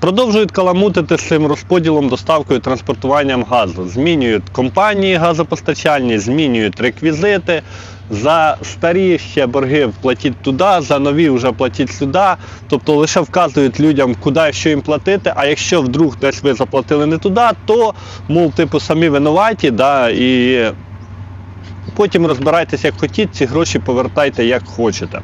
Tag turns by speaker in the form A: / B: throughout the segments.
A: Продовжують каламутити з цим розподілом, доставкою, транспортуванням газу. Змінюють компанії газопостачальні, змінюють реквізити. За старі ще борги платіть туди, за нові вже платіть сюди. Тобто лише вказують людям, куди і що їм платити. А якщо вдруг десь ви заплатили не туди, то мов типу самі винуваті, да, і потім розбирайтеся як хотіть, ці гроші повертайте як хочете.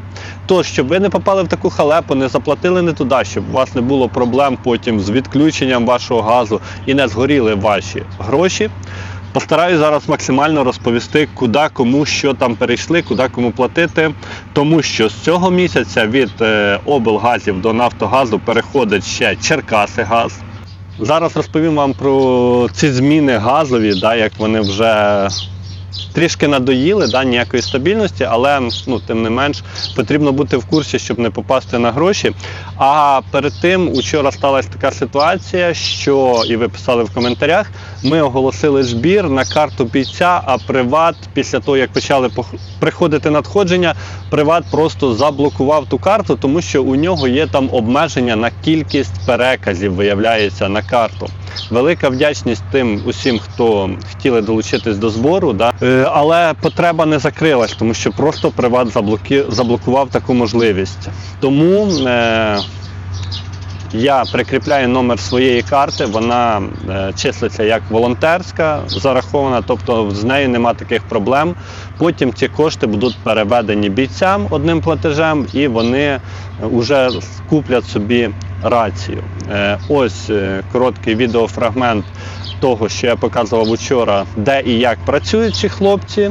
A: Тож, щоб ви не попали в таку халепу, не заплатили не туди, щоб у вас не було проблем потім з відключенням вашого газу і не згоріли ваші гроші. Постараюсь зараз максимально розповісти, куди кому що там перейшли, куди кому платити. Тому що з цього місяця від е, облгазів до Нафтогазу переходить ще Черкаси газ. Зараз розповім вам про ці зміни газові, да, як вони вже трішки надоїли, да, ніякої стабільності, але ну, тим не менш потрібно бути в курсі, щоб не попасти на гроші. А перед тим учора сталася така ситуація, що і ви писали в коментарях. Ми оголосили збір на карту бійця, а Приват, після того як почали приходити надходження, Приват просто заблокував ту карту, тому що у нього є там обмеження на кількість переказів, виявляється, на карту. Велика вдячність тим усім, хто хотіли долучитись до збору, да? Е, але потреба не закрилась, тому що просто Приват заблокував таку можливість. Тому е... я прикріпляю номер своєї карти, вона е, числиться як волонтерська, зарахована, тобто з нею нема таких проблем. Потім ці кошти будуть переведені бійцям одним платежем, і вони вже куплять собі рацію. Е, Ось е, короткий відеофрагмент того, що я показував вчора, де і як працюють ці хлопці.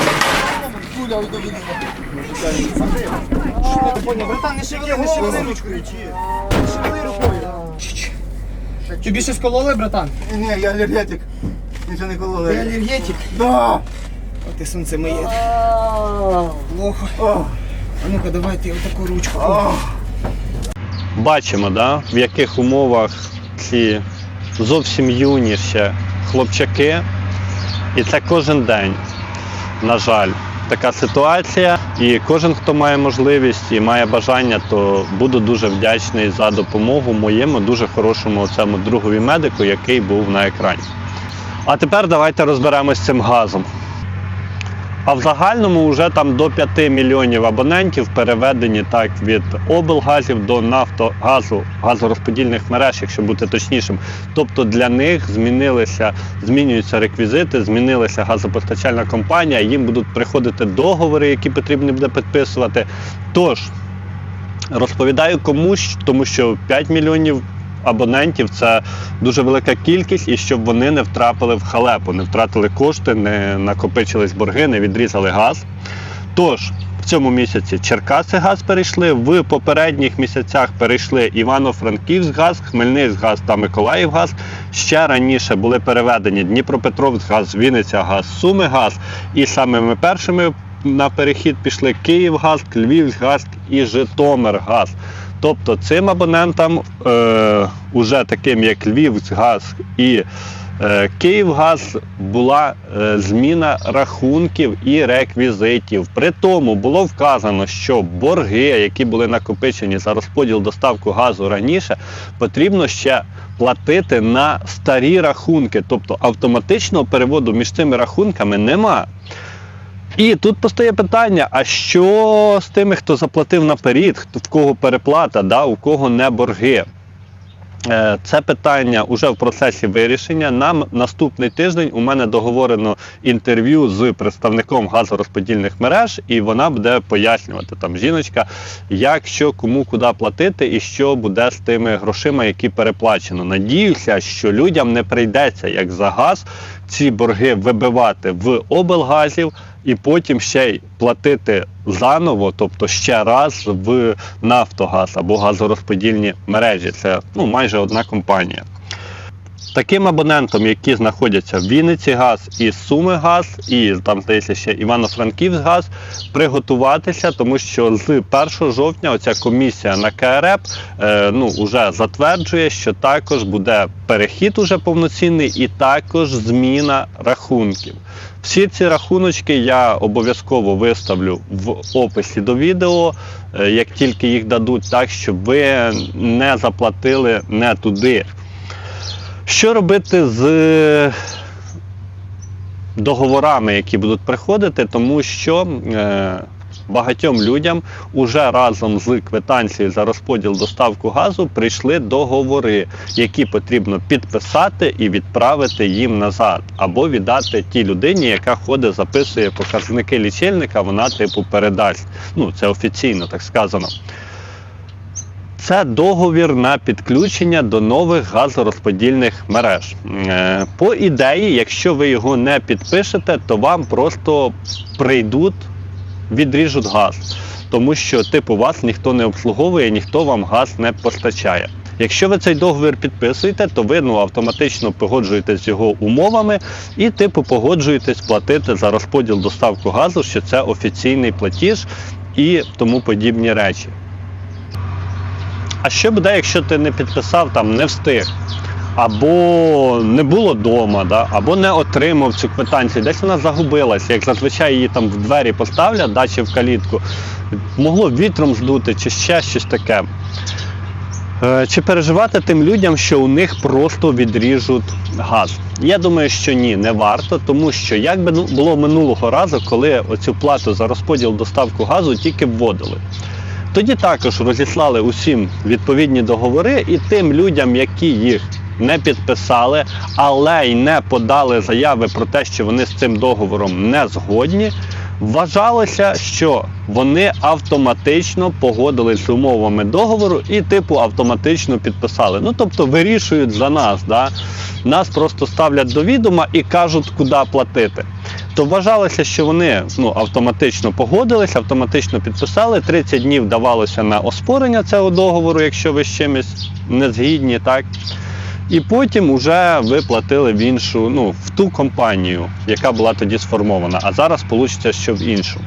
B: Не попало.
C: Забирай!
B: коли? Дані.
C: Братан, не шевели, не шевели ручкою. Не шевели рукою. Тобі щось кололи, братан?
D: Ні, я алергетик. Нічого не
C: Ти алергетик?
D: Да.
C: О, ти сонце моє. Плохо. А ну-ка, давай ти отаку ручку.
A: Бачимо, да, в яких умовах ці зовсім юні ще хлопчаки. І це кожен день, на жаль, така ситуація. І кожен, хто має можливість і має бажання, то буду дуже вдячний за допомогу моєму дуже хорошому цьому другові медику, який був на екрані. А тепер давайте розберемось з цим газом. А в загальному вже там до 5 мільйонів абонентів переведені так від облгазів до нафтогазу, газорозподільних мереж, якщо бути точнішим. Тобто для них змінилися, змінюються реквізити, змінилася газопостачальна компанія, їм будуть приходити договори, які потрібно буде підписувати. Тож розповідаю комусь, тому що 5 мільйонів абонентів це дуже велика кількість, і щоб вони не втрапили в халепу, не втратили кошти, не накопичились борги, не відрізали газ. Тож в цьому місяці Черкаси газ перейшли. В попередніх місяцях перейшли Івано-Франківськ газ, Хмельницьк газ та Миколаїв газ. Ще раніше були переведені Дніпропетровськ газ, Вінниця газ, Суми газ. І самими першими на перехід пішли Київгаз, Львівгаз і Житомиргаз. Тобто цим абонентам, е, уже таким як Львівгаз і е, Київгаз, була е, зміна рахунків і реквізитів. При тому було вказано, що борги, які були накопичені за розподіл доставку газу раніше, потрібно ще платити на старі рахунки. Тобто автоматичного переводу між цими рахунками нема. І тут постає питання: а що з тими, хто заплатив наперед, хто в кого переплата, да, у кого не борги? Е, Це питання вже в процесі вирішення. Нам наступний тиждень у мене договорено інтерв'ю з представником газорозподільних мереж, і вона буде пояснювати там жіночка, як що кому куди платити і що буде з тими грошима, які переплачено. Надіюся, що людям не прийдеться як за газ ці борги вибивати в облгазів, і потім ще й платити заново, тобто ще раз в Нафтогаз або газорозподільні мережі. Це ну, майже одна компанія. Таким абонентам, які знаходяться в Вінниці газ і Суми газ, і там здається ще Івано-Франківськ газ, приготуватися, тому що з 1 жовтня оця комісія на КРЕП е, ну, вже затверджує, що також буде перехід уже повноцінний і також зміна рахунків. Всі ці рахуночки я обов'язково виставлю в описі до відео, е, як тільки їх дадуть, так щоб ви не заплатили не туди. Що робити з договорами, які будуть приходити, тому що е, багатьом людям уже разом з квитанцією за розподіл доставку газу прийшли договори, які потрібно підписати і відправити їм назад, або віддати тій людині, яка ходить, записує показники лічильника, вона типу передасть. Ну, це офіційно так сказано. Це договір на підключення до нових газорозподільних мереж. Е, По ідеї, якщо ви його не підпишете, то вам просто прийдуть, відріжуть газ. Тому що, типу, вас ніхто не обслуговує, ніхто вам газ не постачає. Якщо ви цей договір підписуєте, то ви ну, автоматично погоджуєтесь з його умовами і, типу, погоджуєтесь платити за розподіл доставку газу, що це офіційний платіж і тому подібні речі. А що буде, якщо ти не підписав, там не встиг, або не було вдома, да? або не отримав цю квитанцію, десь вона загубилася, як зазвичай її там в двері поставлять, да, чи в калітку, могло вітром здути, чи ще щось таке. Е, Чи переживати тим людям, що у них просто відріжуть газ? Я думаю, що ні, не варто, тому що як би було минулого разу, коли оцю плату за розподіл доставку газу тільки вводили. Тоді також розіслали усім відповідні договори і тим людям, які їх не підписали, але й не подали заяви про те, що вони з цим договором не згодні. Вважалося, що вони автоматично погодились з умовами договору і, типу, автоматично підписали. Ну тобто вирішують за нас. Да? Нас просто ставлять до відома і кажуть, куди платити. То вважалося, що вони ну, автоматично погодились, автоматично підписали. 30 днів давалося на оспорення цього договору, якщо ви з чимось не згідні, так. І потім вже ви платили в іншу, ну, в ту компанію, яка була тоді сформована, а зараз вийде, що в іншу.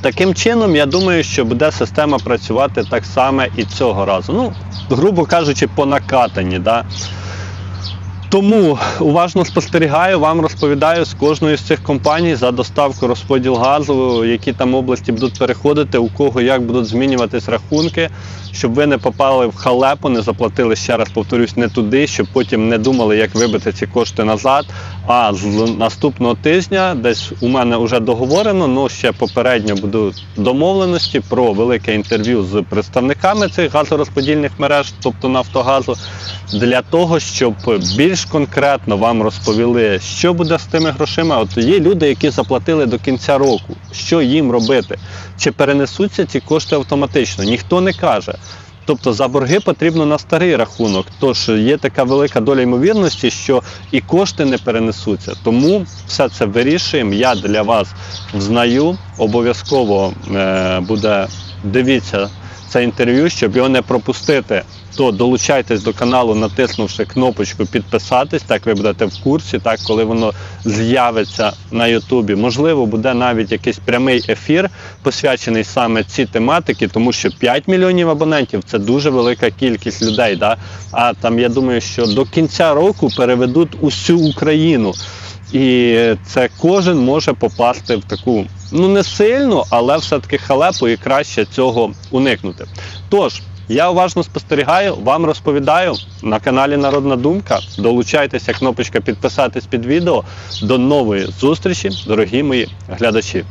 A: Таким чином, я думаю, що буде система працювати так само і цього разу. Ну, грубо кажучи, по накатанні. Да? Тому уважно спостерігаю, вам розповідаю з кожної з цих компаній за доставку розподіл газу, які там області будуть переходити, у кого як будуть змінюватись рахунки, щоб ви не попали в халепу, не заплатили ще раз, повторюсь, не туди, щоб потім не думали, як вибити ці кошти назад. А з наступного тижня десь у мене вже договорено, ну ще попередньо будуть домовленості про велике інтерв'ю з представниками цих газорозподільних мереж, тобто Нафтогазу, для того, щоб більш конкретно вам розповіли, що буде з тими грошима. От є люди, які заплатили до кінця року. Що їм робити? Чи перенесуться ці кошти автоматично? Ніхто не каже. Тобто за борги потрібно на старий рахунок. Тож є така велика доля ймовірності, що і кошти не перенесуться. Тому все це вирішуємо. Я для вас взнаю. Обов'язково е, буде дивіться це інтерв'ю, щоб його не пропустити. То долучайтесь до каналу, натиснувши кнопочку підписатись, так ви будете в курсі, так коли воно з'явиться на Ютубі. Можливо, буде навіть якийсь прямий ефір, посвячений саме цій тематиці, тому що 5 мільйонів абонентів це дуже велика кількість людей. Да? А там я думаю, що до кінця року переведуть усю Україну. І це кожен може попасти в таку, ну не сильно, але все-таки халепу і краще цього уникнути. Тож, я уважно спостерігаю, вам розповідаю на каналі Народна Думка. Долучайтеся, кнопочка підписатись під відео. До нової зустрічі, дорогі мої глядачі.